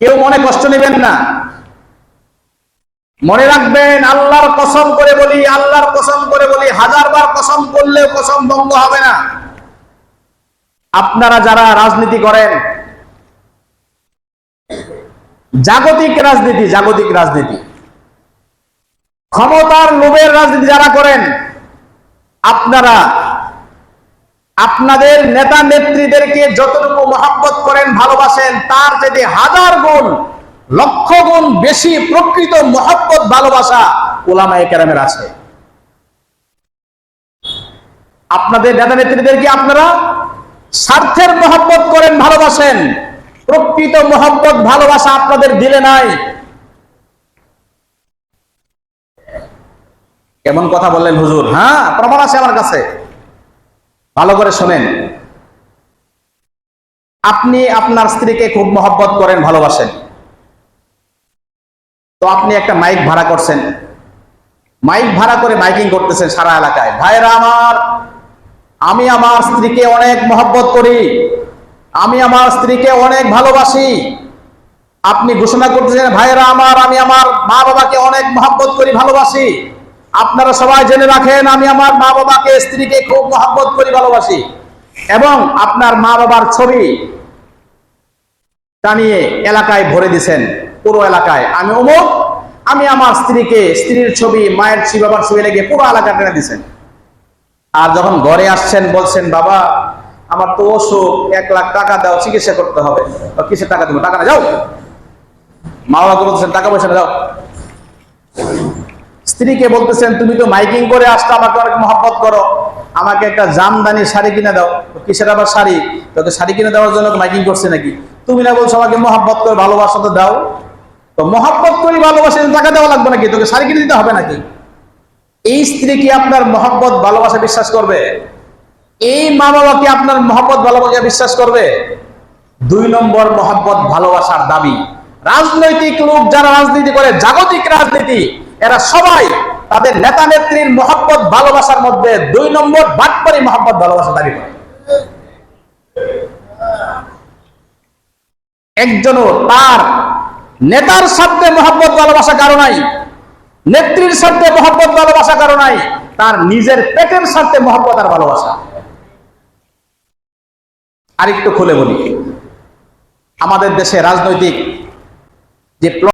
কেউ মনে কষ্ট নেবেন না। মনে রাখবেন, আল্লাহর কসম করে বলি, আল্লাহর কসম করে বলি, হাজারবার কসম করলেও কসম ভঙ্গ হবে না। আপনারা যারা রাজনীতি করেন, জাগতিক রাজনীতি জাগতিক রাজনীতি। ক্ষমতার লোভের রাজনীতি যারা করেন, আপনারা আপনাদের নেতা নেত্রীদেরকে যতটুকু মহাব্বত করেন, ভালোবাসেন, তার যদি হাজার গুণ, লক্ষ গুণ বেশি প্রকৃত মহাব্বত, ভালোবাসা ওলামায়ে কেরামের আছে। আপনাদের নেতা নেত্রীদেরকে আপনারা স্বার্থের মহব্বত করেন, ভালোবাসেন? প্রকৃত মহব্বত, ভালোবাসা আপনাদের দিলে নাই। কেমন কথা বললেন হুজুর হ্যাঁ প্রমাণ আছে আমার কাছে। ভালো করে শোনেন। আপনি আপনার স্ত্রীকে খুব মহব্বত করেন, ভালোবাসেন। তো আপনি একটা মাইক ভাড়া করছেন। মাইক ভাড়া করে মাইকিং করতেছেন সারা এলাকায়। ভাইরা আমার, আমি আমার স্ত্রীকে অনেক মহব্বত করি। আমি আমার স্ত্রীকে অনেক ভালোবাসি। আপনি ঘোষণা করতেছেন ভাইরা আমার, আমি আমার মা বাবাকে অনেক মহব্বত করি, ভালোবাসি। আপনারা সবাই জেনে রাখেন, আমি আমার মা বাবাকে স্ত্রীকে খুব মহব্বত করি, ভালোবাসি। এবং আপনার মা বাবার ছবি টানিয়ে এলাকায় ভরে দিছেন পুরো এলাকায়। আমি অমুক, আমি আমার স্ত্রীকে, স্ত্রীর ছবি, মায়ের ছবি, বাবার ছবি লেগে পুরো এলাকা টেনে দিছেন আর যখন ঘরে আসছেন, বলছেন, বাবা, আমার তো অসুখ, এক লাখ টাকা দাও, চিকিৎসা করতে হবে। কিসের টাকা দেবো? টাকা না যাও। মা বাবাকে বলতেছেন, টাকা পয়সা না যাও। স্ত্রীকে বলতেছেন, তুমি তো মাইকিং করে আসতো আমাকে অনেক মহব্বত করো। আমাকে একটা জামদানি শাড়ি কিনে দাও। কিসের আবার শাড়ি? তোকে শাড়ি কিনে দেওয়ার জন্য মাইকিং করছে নাকি? তুমি না বলছো, আমাকে মহব্বত করে ভালোবাসা তো দাও। তো মহব্বত করি ভালোবাসা, টাকা দেওয়া লাগবে নাকি? তোকে শাড়ি কিনে দিতে হবে নাকি? এই স্ত্রী কি আপনার মহব্বত, ভালোবাসা বিশ্বাস করবে? এই মা বাবা কি আপনার মহব্বত, ভালোবাসা বিশ্বাস করবে? দুই নম্বর মহব্বত, ভালোবাসার দাবি। রাজনৈতিক লোক যারা রাজনীতি করে, জাগতিক রাজনীতি এরা সবাই তাদের নেতা নেত্রীর মহব্বত, ভালোবাসার মধ্যে দুই নম্বর বাটপারি মহব্বত, ভালোবাসা দাবি করে। একজনও তার নেতার সাথে মহব্বত, ভালোবাসা কারও নাই, নেত্রীর সাথে মহব্বত, ভালোবাসা কারও নাই, তার নিজের পেটের সাথে মহব্বত আর ভালোবাসা। আরেকটু খুলে বলি, আমাদের দেশে রাজনৈতিক যে